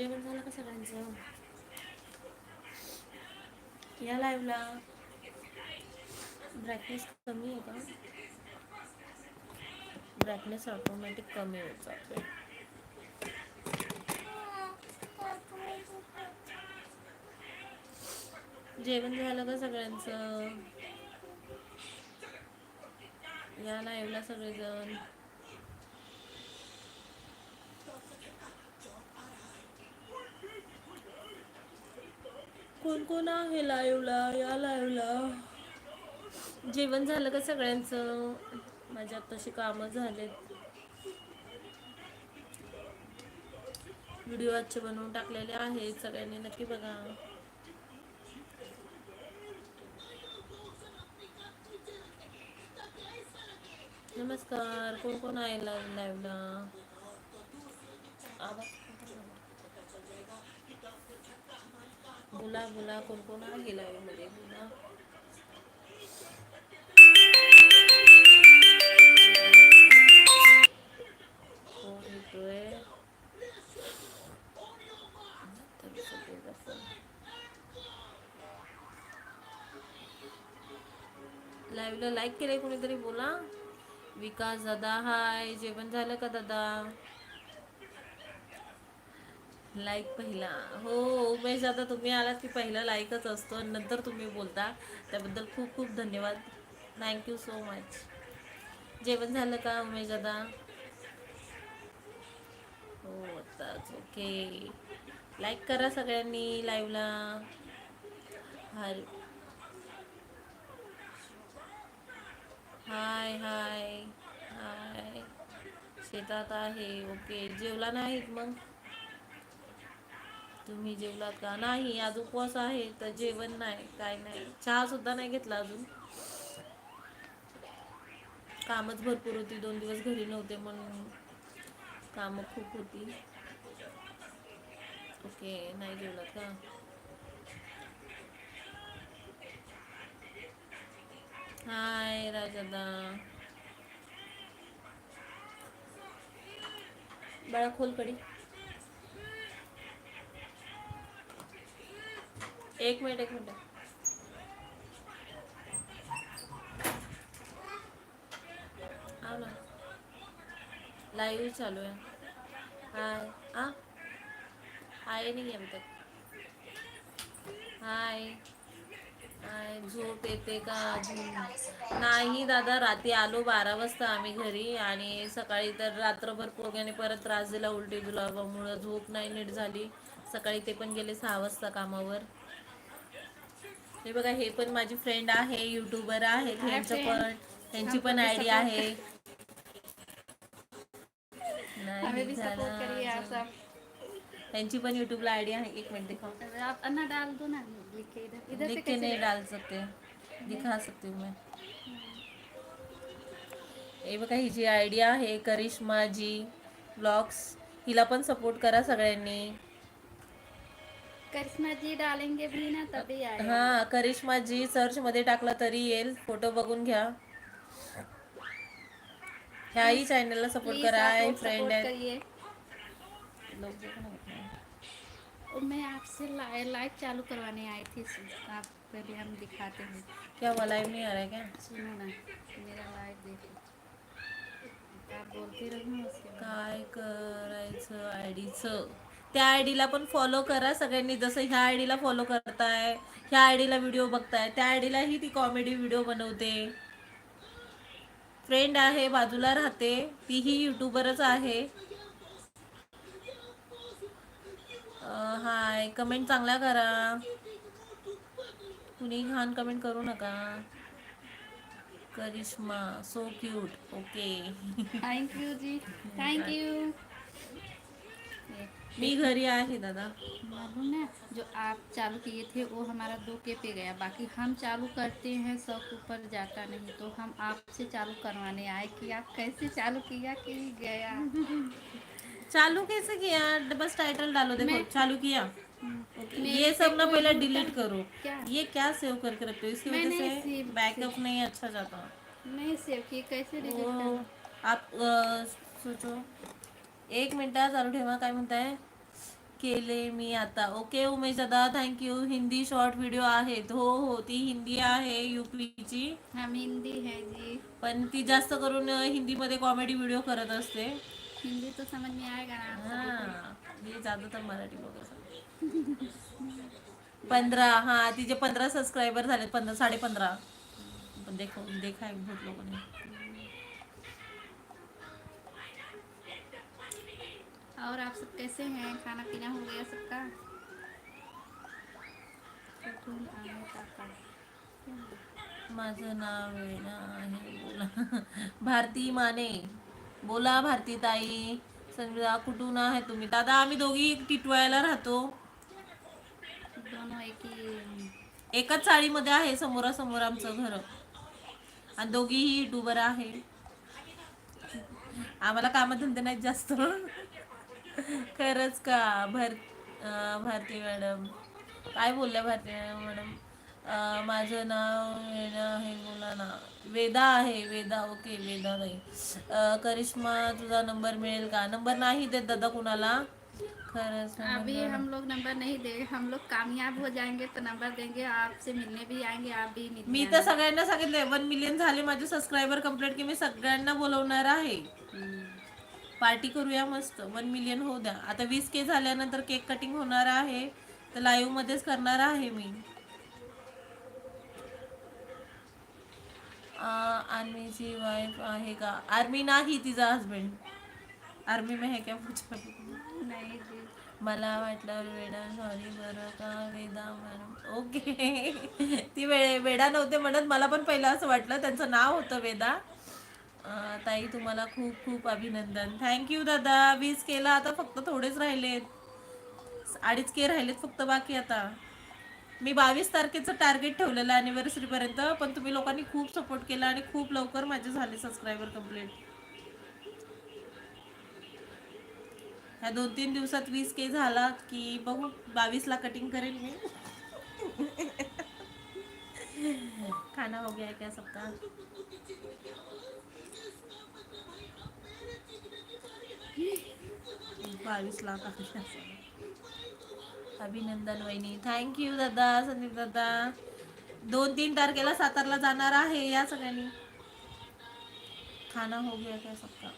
जेवण झालं का सगळ्यांचं? या लाईव्हला ब्राईटनेस कमी आहे का? ब्राईटनेस ऑटोमॅटिक कमी होत जाते जेवण झालं का सगळ्यांचं? या लाईव्हला सगळेजण. कोण कोण आहे लाईव्हला या लाईव्हला जेवण झालं का सगळ्यांचं? माझ्या तशी कामं झालेत. व्हिडिओ आजचे बनवून टाकलेले आहेत सगळ्यांनी नक्की बघा. नमस्कार. कोण कोण आहे लाईव्ह लाईव्हला आवाज बोला बोला कोण कोण आहे लाईव्हमध्ये बोला लाईव्हला लाईक केलंय कोणीतरी बोला. विकास दादा हाय जेवण झालं का दादा? लाईक पहिला. हो उमेश दादा तुम्ही आलात की पहिला लाईकच असतो आणि नंतर तुम्ही बोलता. त्याबद्दल खूप खूप धन्यवाद. थँक्यू सो मच जेवण झालं का उमेश दादा? हो आताच. ओके लाईक करा सगळ्यांनी लाईव्हला हाय हाय हाय हाय शेतात आहे. ओके जेवला नाहीत मग? तुम्ही जेवलात का? नाही आज उपवास आहे तर जेवण नाही काय नाही. चहा सुद्धा नाही घेतला अजून. कामच भरपूर होती दोन दिवस घरी नव्हते म्हणून कामं खूप होती. ओके नाही जेवलात का? हाय राजादा. बाळा खोल एक मिनिट एक मिनिट. आओ ना. लाईव्ह चालू है हाय आ आए नहीं अभी तक. हाय हाय झोप येते का अजून? नाही दादा रात्री आलो बारा वाजता आम्ही घरी आणि सकाळी तर रात्रभर पोग्याने परत त्रास दिला उलटी गुलाबामुळं झोप नाही नीट झाली. सकाळी ते पण गेले सहा वाजता कामावर. हे बघा हे पण माझी फ्रेंड आहे युट्यूबर आहे त्यांचं पण त्यांची पण आयडी आहे. नाही सपोर्ट करिए आप झालं. सब त्यांची पण युट्यूबला आयडी आहे. एक मिनिट दिखाओ आप अन्ना डाल दो ना. लिख के इधर. इधर से लिख के कैसे नहीं डाल? सकते. दिखा सकती हूँ मैं. हे बघा ही जी आयडी आहे करिश्मा जी ब्लॉग्स. हिला पण सपोर्ट करा सगळ्यांनी. करिश्मा जी डालेंगे भी ना तभी आएगा हा करिश्मा जी सर्च मध्ये टाकला तरी येईल. फोटो बघून घ्या. ह्याही चॅनलला सपोर्ट करा आहे फ्रेंड सपोर्ट आहे हैं। मैं आपसे ला- लाइव चालू करवाने आई थी आप पहले हम दिखाते हैं। क्या हुआ लाइव नहीं आ रहा है क्या? सुनो ना मेरा लाइव देखो। आप बोलते रहो काय करायचं आयडीचं? त्या आयडीला पण फॉलो करा सगळ्यांनी. जसं ह्या आयडीला फॉलो करताय ह्या आयडीला व्हिडिओ बघताय त्या आयडीलाही ती कॉमेडी व्हिडिओ बनवते. फ्रेंड आहे बाजूला राहते तीही युट्यूबरच आहे. हाय कमेंट चांगला करा. कुणी घाण कमेंट करू नका. Karishma so cute okay thank you you ji. Thank you you मी घरी आहे दादा. मालूम ना जो आप चालू किए थे वो हमारा दो के पे गया। बाकी हम चालू करते हैं सब ऊपर जाता नहीं। तो हम आपसे चालू करवाने आए कि आप कैसे चालू किया कि गया? चालू कैसे किया? बस टाइटल डालो देखो चालू किया। ये सब ना पहले डिलीट करो। क्या? ये क्या सेव करके रखते हो? इसकी वजह से बैकअप नहीं अच्छा जाता। नहीं सेव किए कैसे डिलीट आप सोचो। एक मिनिट चालू ठेवा. काय म्हणताय? केले मी आता. ओके उमेश दादा थँक्यू हिंदी शॉर्ट व्हिडिओ आहेत. हो हो ती हिंदी आहे युपीची हम हिंदी है जी. पण ती जास्त करून हिंदीमध्ये कॉमेडी व्हिडिओ करत असते. हिंदी तो समझ में आएगा ना? आप सभी को। हा हे ज्यादातर मराठी लोक पंधरा हा तिचे पंधरा सबस्क्रायबर झाले पंधरा साडे पंधरा पण देखो देखा है बहुत लोगों ने. और आप सब कैसे हैं? खाना पीना हो गया सबका? माझं नाव वेणा आहे बोला. भारती माने. बोला भारती ताई. संजना कुठून आहे तुम्ही? दादा आम्ही दोघी टिटवाळ्याला राहतो. दोनों एक एकाच चाळीमध्ये आहे समोरासमोर आमचं घर. आणि दोघीही युट्यूबर आहे आम्हाला कामधंदे नाहीत जास्त. खरंच का? भर भारती मॅडम. काय बोलल्या भारती मॅडम? माझं नाव वेदा आहे बोला ना. वेदा आहे वेदा ओके वेदा नाही. करिश्मा तुझा नंबर मिळेल का? नंबर नाही देत दादा कुणाला. खरंच अभी हम लोग नंबर नहीं देंगे हम लोग कामयाब हो जाएंगे तो नंबर देंगे आपसे मिलने भी आएंगे आप भी मी तर सगळ्यांना सांगितलंय वन मिलियन झाले माझे सबस्क्रायबर कंप्लीट की मी सगळ्यांना बोलवणार आहे. पार्टी करूया मस्त. वन मिलियन होऊ द्या. आता वीस के झाल्यानंतर केक कटिंग होणार आहे. तर लाईव्ह मध्येच करणार आहे मी. आर्मीची वाईफ आहे का? आर्मी नाही तिचा हस्बंड आर्मी में है क्या पूछा? नहीं जी मला वाटलं वेडा सॉरी बरं का? वेदा मॅडम ओके ती वे वेडा नव्हते म्हणत. मला पण पहिलं असं वाटलं. त्यांचं नाव होतं वेदा. ताई तुम्हाला खूप खूप अभिनंदन. थँक्यू दादा. वीस केला आता फक्त थोडेच राहिलेत. अडीच के राहिलेत फक्त बाकी आता. मी बावीस तारखेचं टार्गेट ठेवलेलं अॅनिव्हर्सरीपर्यंत पण तुम्ही लोकांनी खूप सपोर्ट केला आणि खूप लवकर माझे झाले सबस्क्रायबर कंप्लीट ह्या दोन तीन दिवसात वीस के झाला की बघू बावीसला कटिंग करेल मी. खाना हो गया क्या सबका बावीस लाख. अभिनंदन वहिनी. थँक्यू दादा संदीप दादा. दोन तीन तारखेला सातारला जाणार आहे या सगळ्यांनी. खाना हो गया क्या सबका?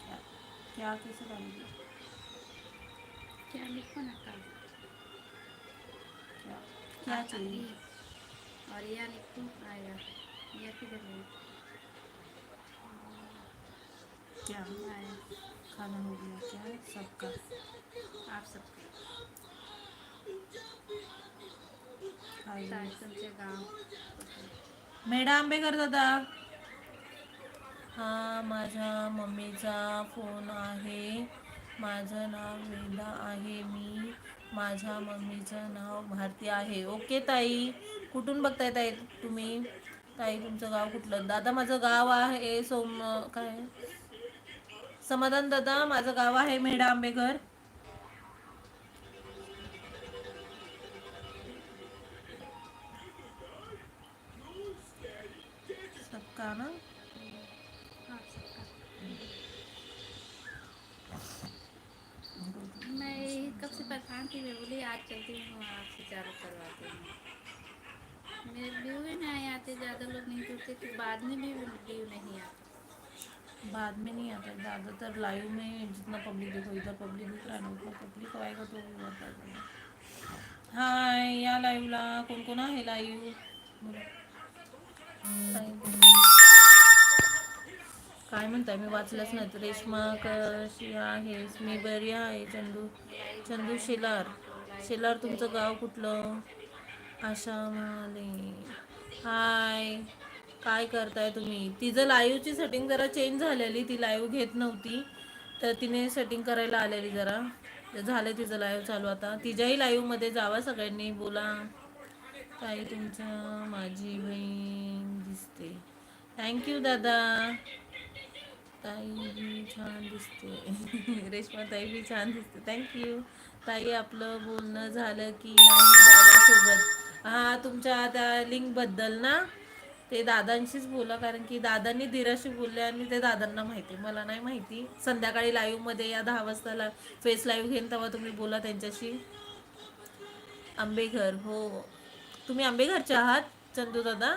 क्या क्या कैसे डालेंगे क्या लिखो ना कल क्या क्या चाहिए? और यह लिखो आएगा। यह किधर है? क्या आया खाना हो गया क्या सबका आप सबका तुमचे गाव आंबेकर दादा. हा माझ्या मम्मीचा फोन आहे. माझं नाव वेदा आहे. मी माझ्या मम्मीचं नाव भारती आहे. ओके ताई. कुठून बघताय ताई तुम्ही? ताई तुमचं गाव कुठलं? दादा माझं गाव आहे सोम काय? समाधान दादा माझं गाव आहे मेढा आंबेघर. सबका ना? मैं कब से परेशान थी मैं बोली आज चलती हूँ आपसे चालू करवाती हूँ। मेरे व्यू ही नहीं आते ज़्यादा लोग नहीं जुड़ते तो बाद में भी व्यू नहीं आते। बाद में नहीं आता। ज़्यादातर लाइव में जितना पब्लिक देखो इधर पब्लिक दिख रहा है ना उतना पब्लिक आएगा तो भी बहुत फायदा हाय या लाईव्हला कोण कोण आहे लाईव्ह काय म्हणताय? मी वाचलंच नाही तर रेश्मा कशी आहे मी बरी आहे चंदू चंदू शेलार. शेलार तुमचं गाव कुठलं? आशा माले हाय काय करताय तुम्ही? तिचं लाईव्हची सेटिंग जरा चेंज झालेली ती लाईव्ह घेत नव्हती तर तिने सेटिंग करायला आलेली जरा. तर झालं तिचं लाईव्ह चालू आता. तिच्याही लाईव्हमध्ये जावा सगळ्यांनी बोला. ताई तुमचं माझी बहीण दिसते. थँक्यू दादा. ताई बी छान दिसते. रेश्मा ताई बी छान दिसते. थँक्यू ताई आपलं बोलणं झालं की नाही दादासोबत? हा तुमच्या त्या लिंकबद्दल ना? ते दादांशीच बोला कारण की दादांनी धीराशी बोलले आणि ते दादांना माहिती. मला नाही माहिती. संध्याकाळी लाईव्हमध्ये या दहा वाजता फेस लाईव्ह घेईन तेव्हा तुम्ही बोला त्यांच्याशी. आंबेघर हो. तुम्ही आंबेघरचे आहात चंदू दादा?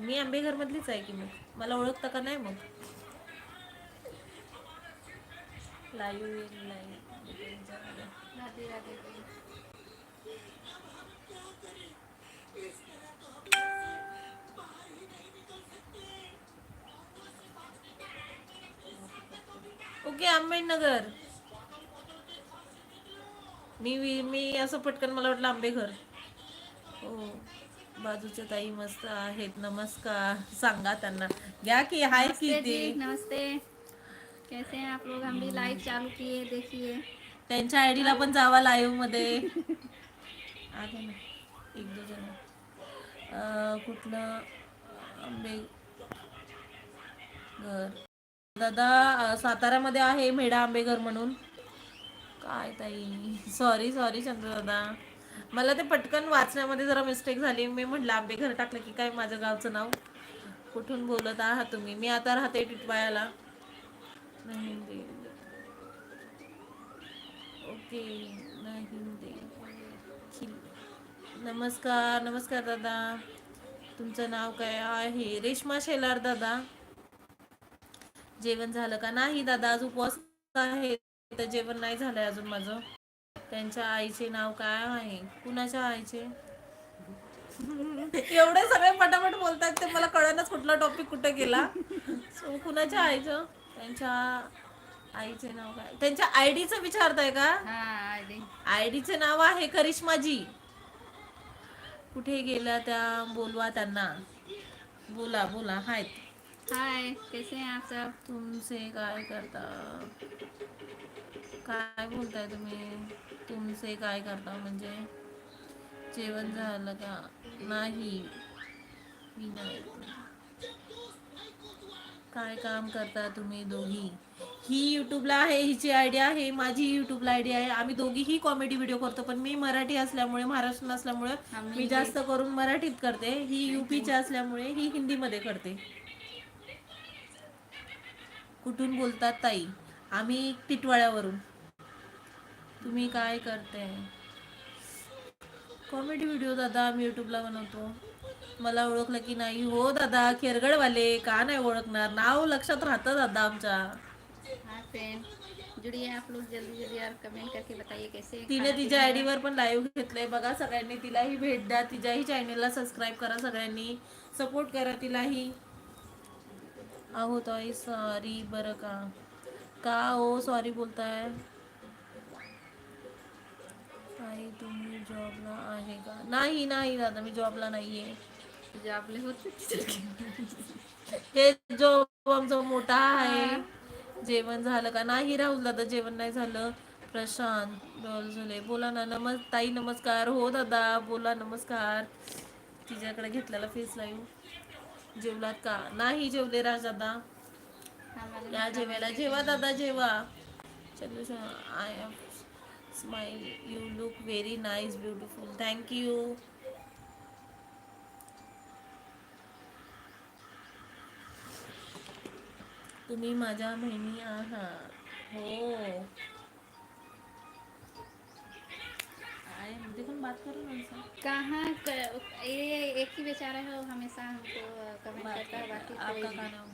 मी आंबेघर मधलीच आहे की मग? मला ओळखता का नाही मग? लाईव्ह लाईव्ह ओके आंबेडनगर मी मी- मी असं पटकन मला वाटलं आंबेघर हो बाजूच्या ताई मस्त आहेत नमस्कार. सांगा त्यांना. घ्या की हाय की नमस्ते. कैसे हैं आप लोग? हम भी लाइव चालू किए देखिए. त्यांच्या आयडीला पण जावा लाईव्हमध्ये. आले ना. एक दोन जण. कुठलं? आंबे घर. दादा साताऱ्यामध्ये आहे मेढा आंबेघर म्हणून. काय ताई? सॉरी सॉरी चंद्र दादा. मला ते पटकन वाचण्यामध्ये जरा मिस्टेक झाली. मी म्हटलं आंबेघर टाकलं की काय माझं गावचं नाव? कुठून बोलत आहात तुम्ही? मी आता राहते टिटवाळ्याला नाही दे. ओके नाही दे. नमस्कार नमस्कार दादा. तुमचं नाव काय आहे? रेश्मा शेलार दादा. जेवण झालं का? नाही दादा आज उपवास आहे. तर जेवण नाही झालंय अजून माझं. त्यांच्या आईचे नाव काय आहे? कुणाच्या आईचे? एवढे सगळे पटापट बोलतात ते मला कळणच कुठला टॉपिक कुठे गेला. So, कुणाच्या आईचं? त्यांच्या आईचे नाव काय? त्यांच्या आयडीचं विचारताय का? आयडीचे नाव आहे करिश्माजी. कुठे गेल्या त्या बोलवा त्यांना? बोला बोला आहेत हाय कैसे हैं आप सब? तुमचे काय करता? काय बोलताय तुम्ही? तुमचे काय करता म्हणजे? जेवण झालं का? नाही. मी नाही. काय काम करता तुम्ही दोघी? ही युट्यूबला आहे हिची आयडिया आहे माझी युट्यूबला आयडिया आहे. आम्ही दोघीही कॉमेडी व्हिडिओ करतो पण मी मराठी असल्यामुळे महाराष्ट्र असल्यामुळे मी जास्त करून मराठीत करते. ही युपीची असल्यामुळे ही हिंदीमध्ये करते. कुठून बोलतात ताई? आम्ही टिटवाळ्यावरून. तुम्ही काय करते? कॉमेडी व्हिडिओ दादा आम्ही युट्यूबला बनवतो. मला ओळखलं की नाही. हो दादा खेरगडवाले. का नाही ओळखणार? नाव लक्षात राहतं दादा आमच्या. हाय फ्रेंड जुड़िए आप लोग जल्दी जल्दी और कमेंट करके बताइए कैसे तिने तिच्या पीना? आयडीवर पण लाईव्ह घेतलंय. बघा सगळ्यांनी तिलाही भेट द्या. तिच्याही चॅनेलला सबस्क्राईब करा सगळ्यांनी. सपोर्ट करा तिलाही. अहो ताई सॉरी बरं का? का हो? सॉरी बोलताय. ताई तुम्ही जॉबला आहे का? नाही नाही दादा मी जॉबला नाहीये. जॉबले होते हे जॉब आमचा मोठा आहे. जेवण झालं का? नाही राहुल दादा जेवण नाही झालं. प्रशांत डोलझुले बोला ना नमस् ताई नमस्कार. हो दादा बोला नमस्कार. तिच्याकडे घेतलेला फेस लाईव्ह जेवलात का? नाही जेवले राज दादा हमारे या जेवायला जेवा दादा जेवा. चलो I am smile you look very nice beautiful thank you तुम्ही माझ्या बहिणी आहात. हो. बात कर है उनसे? कहाँ ये एक ही बेचारा है वो हमेशा हमको कमेंट करता है बाकी आपका कोई क्या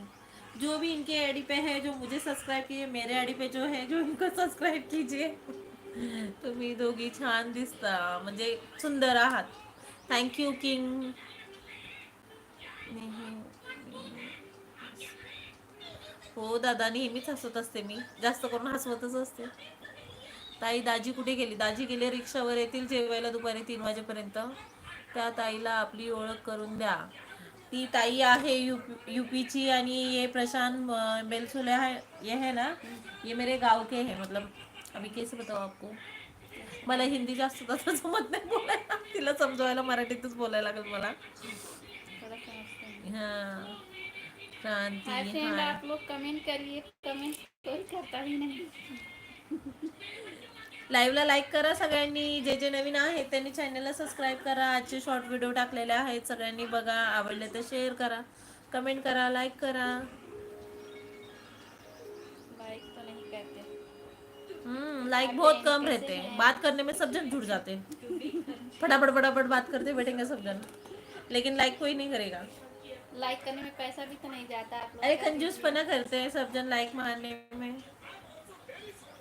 जो भी इनके आईडी पे है जो मुझे सब्सक्राइब कीजिए मेरे आईडी पे जो है जो इनको सब्सक्राइब कीजिए। तुम्ही दोघी छान दिसता म्हणजे सुंदर आहात। थँक्यू किंग हो दादा नेहमीच हसत असते मी. जास्त करून हसवतच असते. ताई दाजी कुठे गेली? दाजी गेले रिक्षावर येतील जेवायला दुपारी तीन वाजेपर्यंत. त्या ताईला आपली ओळख करून द्या. ती ताई आहे यूपी यूपीची आणि ये प्रशांत बेलसुले है ये है ना? ये मेरे गाव के है मतलब अभी कैसे बताओ आपको. मला हिंदी जास्त तसं जमत नाही बोलायला. तिला समजवायला मराठीतच बोलायला लागेल मला. हैं. हा क्रांती. आप लोग कमेंट करिए. कमेंट कोई करता भी नहीं. लाईव्हला लाईक करा सगळ्यांनी. जे जे नवीन आहेत त्यांनी चॅनलला सबस्क्राईब करा. आजचे शॉर्ट व्हिडिओ टाकलेले आहेत सगळ्यांनी बघा. आवडले तर शेअर करा. कमेंट करा लाईक करा. हम्म लाइक बहुत कम रहते. हैं बात करने में सब जन जुड़ जाते. हैं फटाफट फटाफट बात करते बैठेंगे सब जन. लेकिन लाइक कोई नहीं करेगा. लाइक करने में पैसा भी तो नहीं जाता अरे कंजूस पना करते हैं सब जन लाइक मारने में.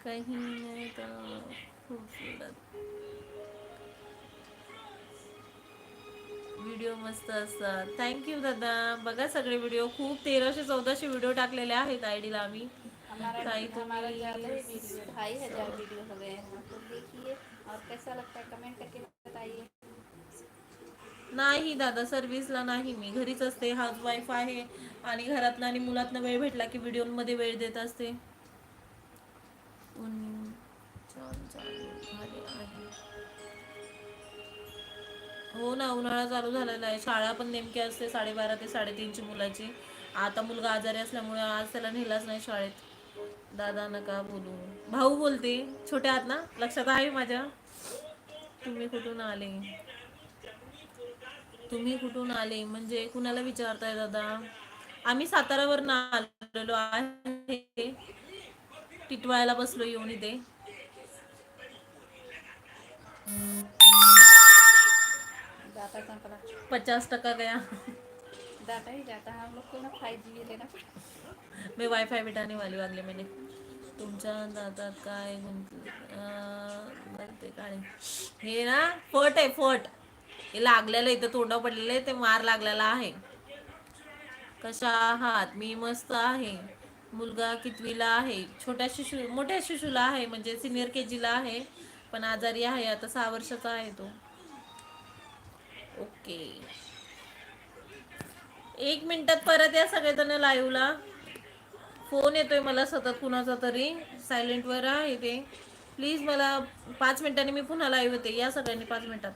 कहीं नहीं तो खूबसूरत. व्हिडिओ मस्त असतात. थँक्यू दादा. बघा सगळे व्हिडिओ खूप तेराशे चौदाशे व्हिडिओ टाकलेले आहेत आम्ही. ताई तो हमारा भी- ज़्यादा ही। वीडियो ढाई हजार वीडियो हो गए. हैं तो देखिए और कैसा लगता है? कमेंट करके बताइए। नाही दादा सर्व्हिसला नाही मी. घरीच असते. हाऊस वाईफ आहे आणि घरातनं आणि मुलातनं वेळ भेटला की व्हिडिओमध्ये वेळ देत असते ऊन छान चालू झाले आहे. हो ना उन्हाळा चालू झालेला आहे. शाळा पण नेमकी असते साडेबारा ते साडेतीनची मुलाची. आता मुलगा आजारी असल्यामुळे आज त्याला नेलाच नाही शाळेत. दादा नका बोलू. भाऊ बोलते. छोटे आहात ना? लक्षात आहे माझ्या? तुम्ही कुठून आले? तुम्ही कुठून आले? म्हणजे कुणाला विचारताय दादा? आम्ही सातारावर आलेलो आहे. टिटवाळ्याला बसलो येऊन इथे. डाटा संपला. पचास टक्का गया. डाटा ही जाता. है हम लोग को ना फाइव जी लेना पड़ता मी वायफाय बिटाने वाली वागले मैंने. तुमच्या दातात काय बरं काय? हे ना फट आहे फट हे लागलेलं इथं तोंडा पडलेलं आहे ते मार लागलेला आहे. कशा आहात? मी मस्त आहे. मुलगा कितवीला आहे? छोट्या शिशू मोठ्या शिशूला आहे म्हणजे सिनियर के जीला आहे पण आजारी आहे आता सहा वर्षाचा आहे तो. ओके. एक मिनिटात परत या सगळेजण लाईव्हला फोन येतोय मला सतत कुणाचा तरी. सायलेंटवर आहे ते. प्लीज मला पाच मिनिटांनी मी पुन्हा लाईव्ह येते. या सगळ्यांनी पाच मिनिटात.